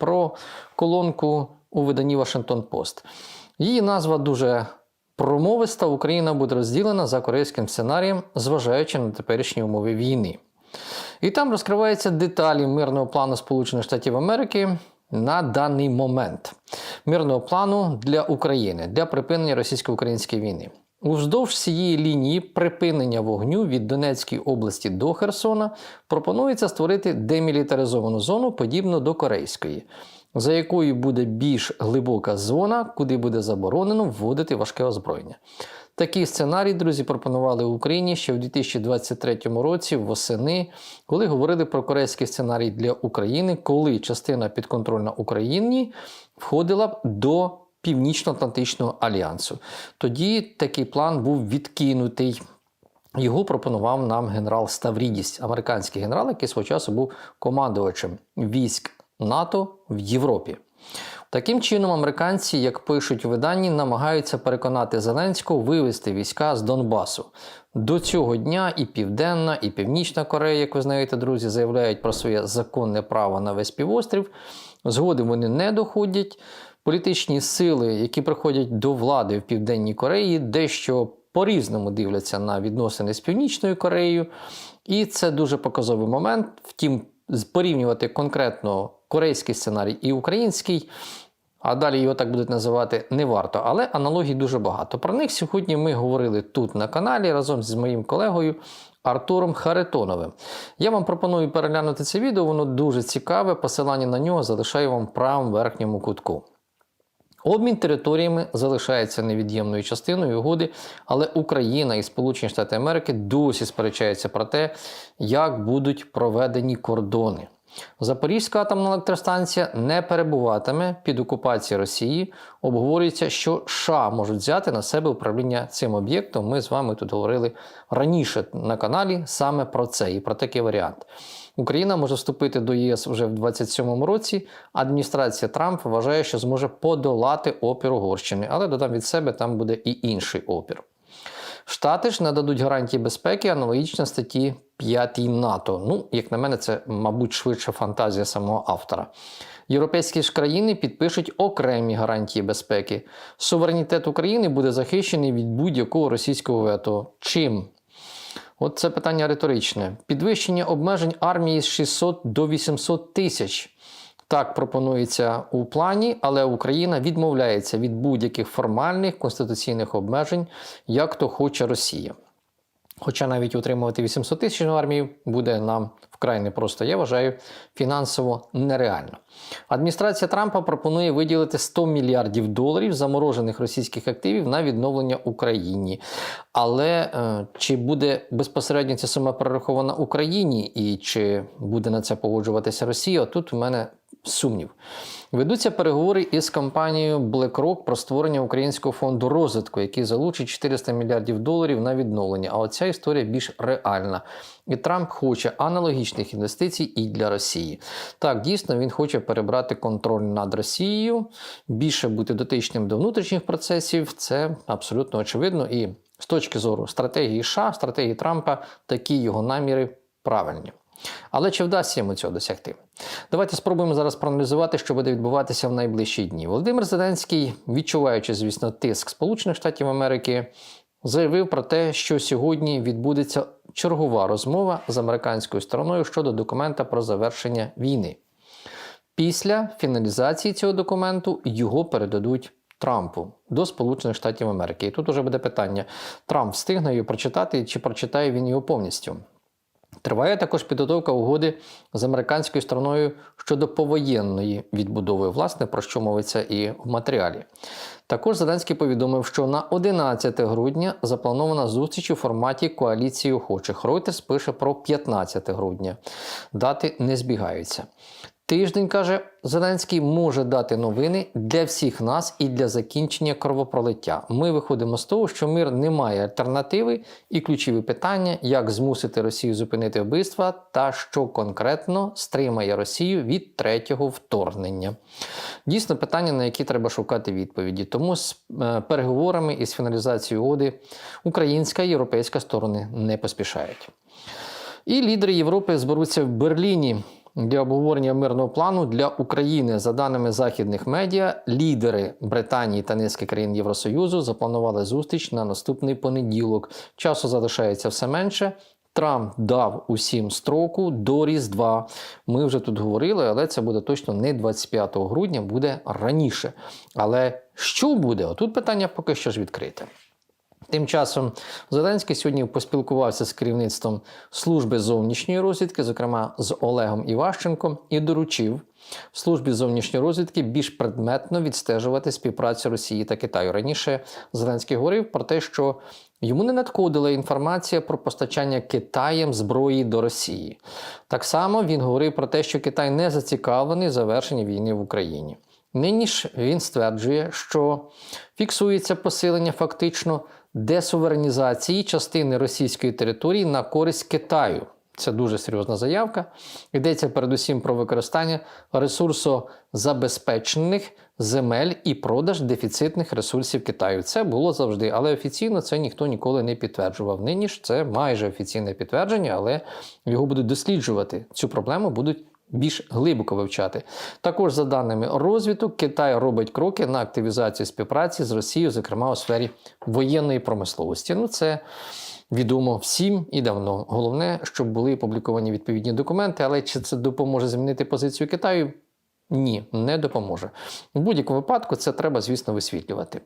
про колонку у виданні Вашингтон Пост. Її назва дуже промовиста. Україна буде розділена за корейським сценарієм, зважаючи на теперішні умови війни. І там розкриваються деталі мирного плану Сполучених Штатів Америки на даний момент. Мирного плану для України для припинення російсько-української війни. Уздовж цієї лінії припинення вогню від Донецької області до Херсона пропонується створити демілітаризовану зону, подібну до корейської, за якою буде більш глибока зона, куди буде заборонено вводити важке озброєння. Такий сценарій, друзі, пропонували Україні ще в 2023 році, восени, коли говорили про корейський сценарій для України, коли частина підконтрольна Україні входила б до Північно-Атлантичного альянсу. Тоді такий план був відкинутий. Його пропонував нам генерал Ставрідіс, американський генерал, який свого часу був командувачем військ НАТО в Європі. Таким чином, американці, як пишуть у виданні, намагаються переконати Зеленського вивести війська з Донбасу. До цього дня і Південна, і Північна Корея, як ви знаєте, друзі, заявляють про своє законне право на весь півострів. Згоди вони не доходять. Політичні сили, які приходять до влади в Південній Кореї, дещо по-різному дивляться на відносини з Північною Кореєю. І це дуже показовий момент. Втім, порівнювати конкретно корейський сценарій і український, а далі його так будуть називати, не варто. Але аналогій дуже багато. Про них сьогодні ми говорили тут на каналі разом з моїм колегою. Артуром Харитоновим. Я вам пропоную переглянути це відео, воно дуже цікаве. Посилання на нього залишаю вам в правому верхньому кутку. Обмін територіями залишається невід'ємною частиною угоди, але Україна і Сполучені Штати Америки досі сперечаються про те, як будуть проведені кордони. Запорізька атомна електростанція не перебуватиме під окупацією Росії. Обговорюється, що США можуть взяти на себе управління цим об'єктом. Ми з вами тут говорили раніше на каналі саме про це і про такий варіант. Україна може вступити до ЄС вже в 2027 році. Адміністрація Трампа вважає, що зможе подолати опір Угорщини, але додам від себе, там буде і інший опір. Штати ж нададуть гарантії безпеки аналогічно статті 5 НАТО. Ну, як на мене, це, мабуть, швидше фантазія самого автора. Європейські ж країни підпишуть окремі гарантії безпеки. Суверенітет України буде захищений від будь-якого російського вето. Чим? От це питання риторичне. Підвищення обмежень армії з 600 до 800 тисяч. Так пропонується у плані, але Україна відмовляється від будь-яких формальних конституційних обмежень, як то хоче Росія. Хоча навіть утримувати 800 тисяч армію буде нам вкрай непросто, я вважаю, фінансово нереально. Адміністрація Трампа пропонує виділити 100 мільярдів доларів заморожених російських активів на відновлення Україні. Але е, чи буде безпосередньо ця сума перерахована Україні і чи буде на це погоджуватися Росія? Тут у мене сумнів. Ведуться переговори із компанією BlackRock про створення українського фонду розвитку, який залучить 400 мільярдів доларів на відновлення. А оця історія більш реальна. І Трамп хоче аналогічних інвестицій і для Росії. Так, дійсно, він хоче перебрати контроль над Росією, більше бути дотичним до внутрішніх процесів. Це абсолютно очевидно. І з точки зору стратегії США, стратегії Трампа, такі його наміри правильні. Але чи вдасться йому цього досягти? Давайте спробуємо зараз проаналізувати, що буде відбуватися в найближчі дні. Володимир Зеленський, відчуваючи, звісно, тиск Сполучених Штатів Америки, заявив про те, що сьогодні відбудеться чергова розмова з американською стороною щодо документа про завершення війни. Після фіналізації цього документу його передадуть. Трампу до Сполучених Штатів Америки. І тут уже буде питання: Трамп встигне його прочитати, чи прочитає він його повністю. Триває також підготовка угоди з американською стороною щодо повоєнної відбудови, власне, про що мовиться і в матеріалі. Також Зеленський повідомив, що на 11 грудня запланована зустріч у форматі коаліції охочих. Reuters пише про 15 грудня. Дати не збігаються. Тиждень, каже Зеленський, може дати новини для всіх нас і для закінчення кровопролиття. Ми виходимо з того, що мир не має альтернативи, і ключові питання, як змусити Росію зупинити вбивства, та що конкретно стримає Росію від третього вторгнення. Дійсно, питання, на які треба шукати відповіді. Тому з е, переговорами і з фіналізацією угоди українська і європейська сторони не поспішають. І лідери Європи зберуться в Берліні для обговорення мирного плану для України. За даними західних медіа, лідери Британії та низки країн Євросоюзу запланували зустріч на наступний понеділок. Часу залишається все менше. Трамп дав усім строку до Різдва. Ми вже тут говорили, але це буде точно не 25 грудня, буде раніше. Але що буде? Отут питання поки що ж відкрите. Тим часом Зеленський сьогодні поспілкувався з керівництвом служби зовнішньої розвідки, зокрема з Олегом Іващенком, і доручив службі зовнішньої розвідки більш предметно відстежувати співпрацю Росії та Китаю. Раніше Зеленський говорив про те, що йому не надходила інформація про постачання Китаєм зброї до Росії. Так само він говорив про те, що Китай не зацікавлений в завершенні війни в Україні. Нині ж він стверджує, що фіксується посилення фактично десуверенізації частини російської території на користь Китаю. Це дуже серйозна заявка. Йдеться передусім про використання ресурсозабезпечених земель і продаж дефіцитних ресурсів Китаю. Це було завжди, але офіційно це ніхто ніколи не підтверджував. Нині ж це майже офіційне підтвердження, але його будуть досліджувати. Цю проблему будуть більш глибоко вивчати. Також, за даними розвитку, Китай робить кроки на активізацію співпраці з Росією, зокрема у сфері воєнної промисловості. Ну, це відомо всім і давно. Головне, щоб були опубліковані відповідні документи, але чи це допоможе змінити позицію Китаю? Ні, не допоможе. В будь-якому випадку це треба, звісно, висвітлювати.